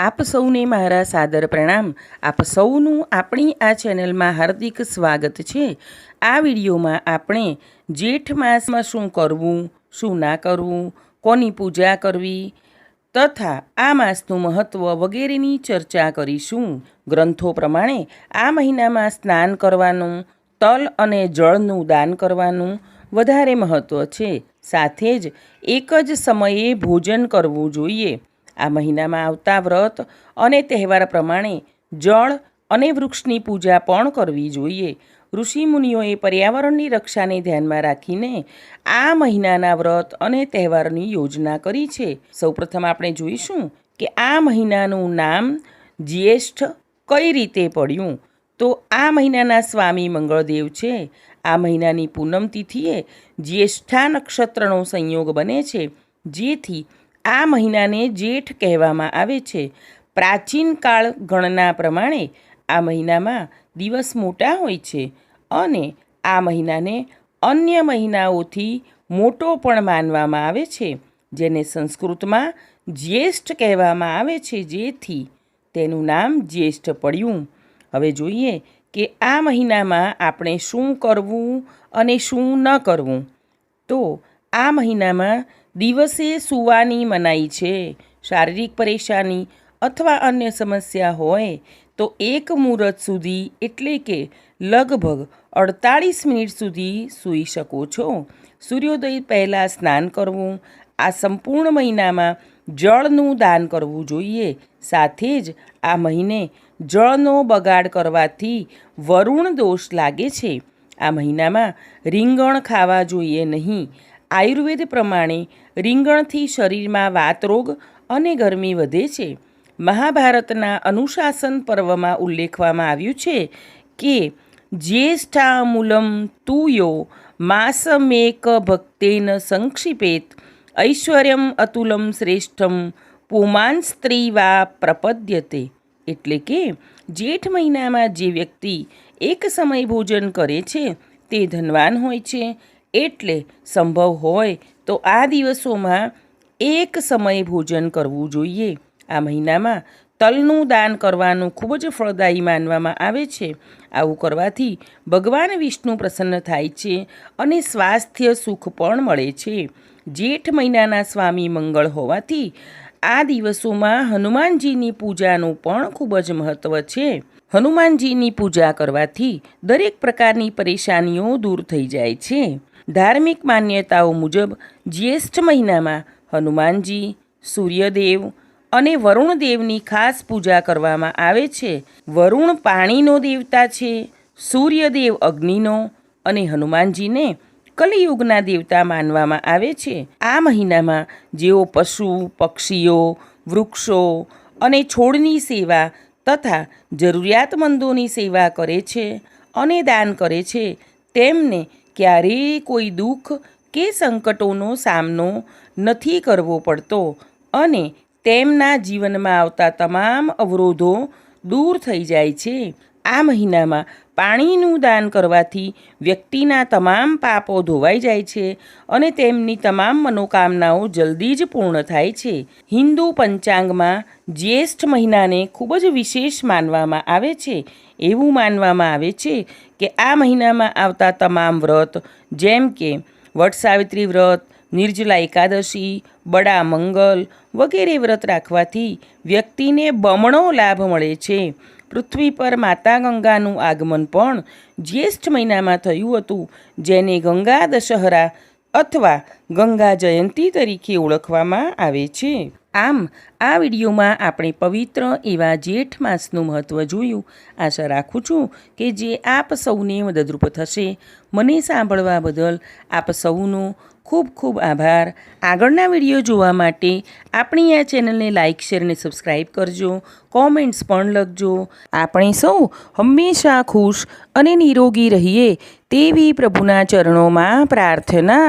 આપ સૌને મારા સાદર પ્રણામ. આપ સૌનું આપણી આ ચેનલમાં હાર્દિક સ્વાગત છે. આ વિડીયોમાં આપણે જેઠ માસમાં શું કરવું, શું ના કરવું, કોની પૂજા કરવી તથા આ માસનું મહત્ત્વ વગેરેની ચર્ચા કરીશું. ગ્રંથો પ્રમાણે આ મહિનામાં સ્નાન કરવાનું, તલ અને જળનું દાન કરવાનું વધારે મહત્ત્વ છે. સાથે જ એક જ સમયે ભોજન કરવું જોઈએ. આ મહિનામાં આવતા વ્રત અને તહેવાર પ્રમાણે જળ અને વૃક્ષની પૂજા પણ કરવી જોઈએ. ઋષિમુનિઓએ પર્યાવરણની રક્ષાને ધ્યાનમાં રાખીને આ મહિનાના વ્રત અને તહેવારની યોજના કરી છે. સૌપ્રથમ આપણે જોઈશું કે આ મહિનાનું નામ જ્યેષ્ઠ કઈ રીતે પડ્યું? તો આ મહિનાના સ્વામી મંગળદેવ છે. આ મહિનાની પૂનમ તિથિએ જ્યેષ્ઠા નક્ષત્રનો સંયોગ બને છે, જેથી આ મહિનાને જેઠ કહેવામાં આવે છે. પ્રાચીન કાળ ગણના પ્રમાણે આ મહિનામાં દિવસ મોટા હોય છે અને આ મહિનાને અન્ય મહિનાઓથી મોટો પણ માનવામાં આવે છે, જેને સંસ્કૃતમાં જ્યેષ્ઠ કહેવામાં આવે છે, જેથી તેનું નામ જ્યેષ્ઠ પડ્યું. હવે જોઈએ કે આ મહિનામાં આપણે શું કરવું અને શું ન કરવું. તો આ મહિનામાં દિવસે સૂવાની મનાઈ છે. શારીરિક પરેશાની અથવા અન્ય સમસ્યા હોય તો એક મુહૂર્ત સુધી એટલે કે લગભગ અડતાળીસ મિનિટ સુધી સૂઈ શકો છો. સૂર્યોદય પહેલાં સ્નાન કરવું, આ સંપૂર્ણ મહિનામાં જળનું દાન કરવું જોઈએ. સાથે જ આ મહિને જળનો બગાડ કરવાથી વરુણ દોષ લાગે છે. આ મહિનામાં રીંગણ ખાવા જોઈએ નહીં. આયુર્વેદ પ્રમાણે રીંગણથી શરીરમાં વાતરોગ અને ગરમી વધે છે. મહાભારતના અનુશાસન પર્વમાં ઉલ્લેખવામાં આવ્યું છે કે, જ્યેષ્ઠામૂલમ તુયો માસમેક ભક્તેન સંક્ષિપેત ઐશ્વર્યમ અતુલમ શ્રેષ્ઠમ પુમાન સ્ત્રી વા પ્રપદ્યતે. એટલે કે, જેઠ મહિનામાં જે વ્યક્તિ એક સમય ભોજન કરે છે તે ધનવાન હોય છે એટલે સંભવ હોય તો આ દિવસોમાં એક સમય ભોજન કરવું જોઈએ. આ મહિનામાં તલનું દાન કરવાનું ખૂબ જ ફળદાયી માનવામાં આવે છે. આવું કરવાથી ભગવાન વિષ્ણુ પ્રસન્ન થાય છે અને સ્વાસ્થ્ય સુખ પણ મળે છે. જેઠ મહિનાના સ્વામી મંગળ હોવાથી આ દિવસોમાં હનુમાનજીની પૂજાનું પણ ખૂબ જ મહત્ત્વ છે. હનુમાનજીની પૂજા કરવાથી દરેક પ્રકારની પરેશાનીઓ દૂર થઈ જાય છે. ધાર્મિક માન્યતાઓ મુજબ જ્યેષ્ઠ મહિનામાં હનુમાનજી, સૂર્યદેવ અને વરુણદેવની ખાસ પૂજા કરવામાં આવે છે. વરુણ પાણીનો દેવતા છે, સૂર્યદેવ અગ્નિનો અને હનુમાનજીને કલિયુગના દેવતા માનવામાં આવે છે. આ મહિનામાં જેઓ પશુ, પક્ષીઓ, વૃક્ષો અને છોડની સેવા તથા જરૂરિયાતમંદોની સેવા કરે છે અને દાન કરે છે, તેમને ક્યારેય કોઈ દુઃખ કે સંકટોનો સામનો નથી કરવો પડતો અને તેમના જીવનમાં આવતા તમામ અવરોધો દૂર થઈ જાય છે. આ મહિનામાં પાણીનું દાન કરવાથી વ્યક્તિના તમામ પાપો ધોવાઈ જાય છે અને તેમની તમામ મનોકામનાઓ જલ્દી જ પૂર્ણ થાય છે. હિન્દુ પંચાંગમાં જ્યેષ્ઠ મહિનાને ખૂબ જ વિશેષ માનવામાં આવે છે. એવું માનવામાં આવે છે કે આ મહિનામાં આવતા તમામ વ્રત, જેમ કે વટ વ્રત, નિર્જલા એકાદશી, બડા મંગલ વગેરે વ્રત રાખવાથી વ્યક્તિને બમણો લાભ મળે છે. પૃથ્વી પર માતા ગંગાનું આગમન પણ જ્યેષ્ઠ મહિનામાં થયું હતું, જેને ગંગા દશહરા અથવા ગંગા જયંતી તરીકે ઓળખવામાં આવે છે. આમ, આ વિડીયોમાં આપણે પવિત્ર એવા જેઠ માસનું મહત્ત્વ જોયું. આશા રાખું છું કે જે આપ સૌને મદદરૂપ થશે. મને સાંભળવા બદલ આપ સૌનો ખૂબ ખૂબ આભાર. આગળના વીડિયો જોવા માટે આપણી આ ચેનલને લાઇક, શેર અને સબસ્ક્રાઈબ કરજો. કોમેન્ટ્સ પણ લખજો. આપણે સૌ હંમેશા ખુશ અને નિરોગી રહીએ તેવી પ્રભુના ચરણોમાં પ્રાર્થના